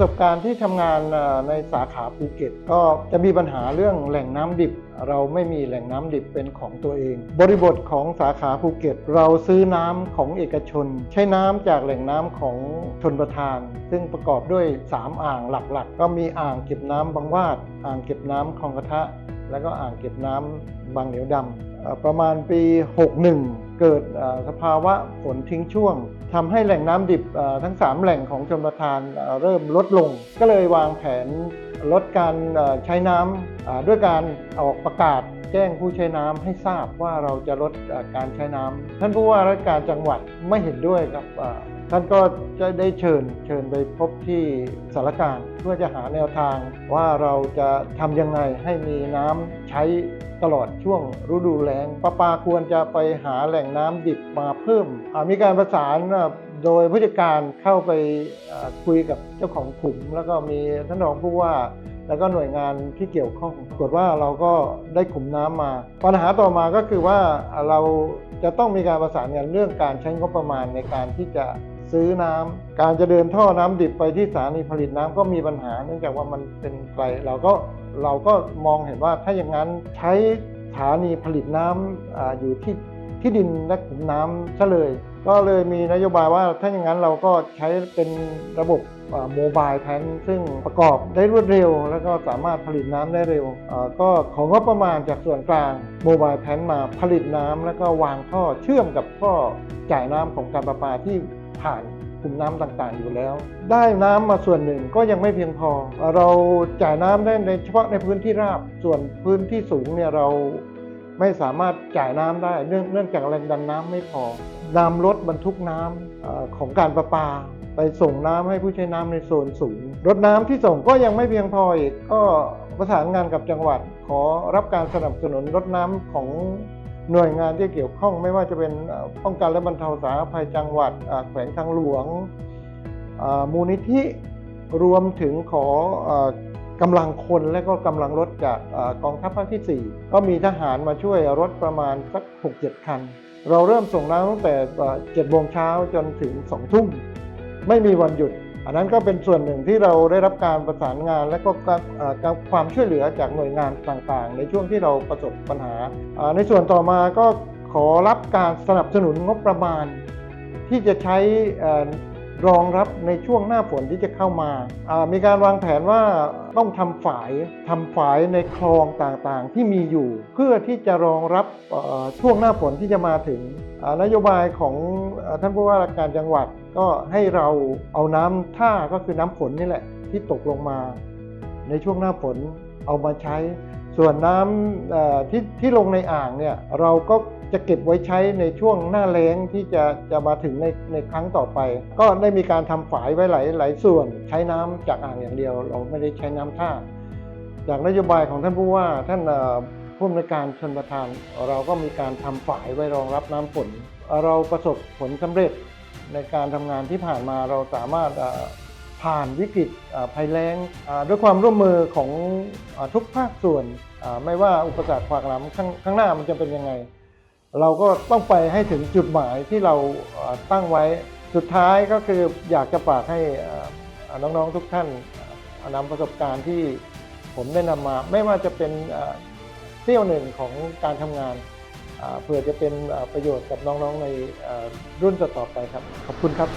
สบการณ์ที่ทำงานในสาขาภูเก็ต ก็จะมีปัญหาเรื่องแหล่งน้ำดิบ เราไม่มีแหล่งน้ำดิบเป็นของตัวเอง บริบทของสาขาภูเก็ต เราซื้อน้ำของเอกชน ใช้น้ำจากแหล่งน้ำของชนประทาน ซึ่งประกอบด้วย 3 อ่างหลักๆ ก็มีอ่างเก็บน้ำบางวาด อ่างเก็บน้ำคลองกระทะ แล้วก็อ่างเก็บน้ำบางเหนียวดำประมาณปี 61 เกิดสภาวะฝนทิ้งช่วงทำให้แหล่งน้ำดิบทั้ง 3 แหล่งของชนประทานเริ่มลดลง ก็เลยวางแผนลดการใช้น้ำอ่าด้วยการออกประกาศ แจ้งผู้ใช้น้ำให้ทราบว่าเราจะลดการใช้น้ำท่านผู้ว่าราชการจังหวัดไม่เห็นด้วยกับท่านก็จะได้เชิญเชิญไปพบที่สารการเพื่อจะหาแนวทางว่าเราจะทำยังไงให้มีน้ำใช้ตลอดช่วงฤดูแล้งประปาควรจะไปหาแหล่งน้ำดิบมาเพิ่ม มีการประสานโดยผู้จัดการเข้าไปคุยกับเจ้าของขุม แล้วก็มีท่านรองผู้ว่า แล้วก็หน่วยงานที่เกี่ยวข้องปรากฏว่าเราก็ได้ขุมน้ำมา ปัญหาต่อมาก็คือว่าเราจะต้องมีการประสานกันเรื่องการใช้งบประมาณในการที่จะซื้อน้ำการจะเดินท่อน้ำดิบไปที่สถานีผลิตน้ำก็มีปัญหา เนื่องจากว่ามันเป็นไกลเราก็เราก็มองเห็นว่าถ้าอย่างนั้นใช้สถานีผลิตน้ำอาอยู่ที่ที่ดินและขุมน้ำซะเลย ก็เลยมีนโยบายว่าถ้าอย่างนั้นเราก็ใช้เป็นระบบโมบายแทนซึ่งประกอบได้รวดเร็ว แล้วก็สามารถผลิตน้ำได้เร็ว ก็ของงบประมาณจากส่วนกลางโมบายแทนมาผลิตน้ำแล้วก็วางท่อเชื่อมกับท่อจ่ายน้ำของการประปาที่ผ่านกลุ่มน้ำต่างๆ อยู่แล้ว ได้น้ำมาส่วนหนึ่งก็ยังไม่เพียงพอ เราจ่ายน้ำได้ในเฉพาะในพื้นที่ราบส่วนพื้นที่สูงเนี่ยเรา ไม่สามารถจ่ายน้ำได้เนื่องเนื่องจากแรงดันน้ำไม่พอนำรถบรรทุกน้ำเอ่อของการประปา ไปส่งน้ำให้ผู้ใช้น้ำในโซนสูง รถน้ำที่ส่งก็ยังไม่เพียงพออีกก็ประสานงานกับจังหวัด ขอรับการสนับสนุนรถน้ำของหน่วยงานที่เกี่ยวข้องไม่ว่าจะเป็นป้องกันและบรรเทาสาธารณภัยจังหวัดแขวงทางหลวงมูลนิธิรวมถึงขอ กำลังคนและก็กำลังรถจากกองทัพภาคที่ 4 ก็มีทหารมาช่วยรถประมาณสัก6-7 คัน เราเริ่มส่งน้ำตั้งแต่7โมงเช้าจนถึง 2 ทุ่ม ไม่มีวันหยุด อันนั้นก็เป็นส่วนหนึ่งที่เราได้รับการประสานงานและก็ความช่วยเหลือจากหน่วยงานต่างๆ ในช่วงที่เราประสบปัญหา ในส่วนต่อมาก็ขอรับการสนับสนุนงบประมาณที่จะใช้ รองรับในช่วงหน้าฝนที่จะเข้ามาามีการวางแผนว่าต้องทำฝายทำฝายในคลองต่างๆ ที่มีอยู่ เพื่อที่จะรองรับช่วงหน้าฝนที่จะมาถึงนโยบายของท่านผู้ว่าราชการจังหวัดก็ให้เราเอาน้ำท่าก็คือน้ำฝนนี่แหละที่ตกลงมา ในช่วงหน้าฝนเอามาใช้ ส่วนน้ำที่ที่ลงในอ่างเนี่ยเราก็จะเก็บไว้ใช้ในช่วงหน้าแล้งที่จะจะมาถึงในในครั้งต่อไป ก็ได้มีการทำฝายไว้หลายหลายส่วน ใช้น้ำจากอ่างอย่างเดียว เราไม่ได้ใช้น้ำท่า จากนโยบายของท่านผู้ว่าท่านผู้อำนวยการชนประทาน เราก็มีการทำฝายไว้รองรับน้ำฝน เราประสบผลสำเร็จในการทำงานที่ผ่านมาเราสามารถ ผ่านวิกฤตภัยแล้งด้วยความร่วมมือของอทุกภาคส่วน ไม่ว่าอุปสรรคขวากหนามข้างข้างหน้ามันจะเป็นยังไง เราก็ต้องไปให้ถึงจุดหมายที่เราตั้งไว้สุดท้ายก็คืออยากจะฝากให้น้องๆทุกท่านนำประสบการณ์ที่ผมได้นำมา ไม่ว่าจะเป็นเสี้ยวหนึ่งของการทำงานเพื่อจะเป็นประโยชน์กับน้องๆในรุ่นต่อๆไปครับ ขอบคุณครับ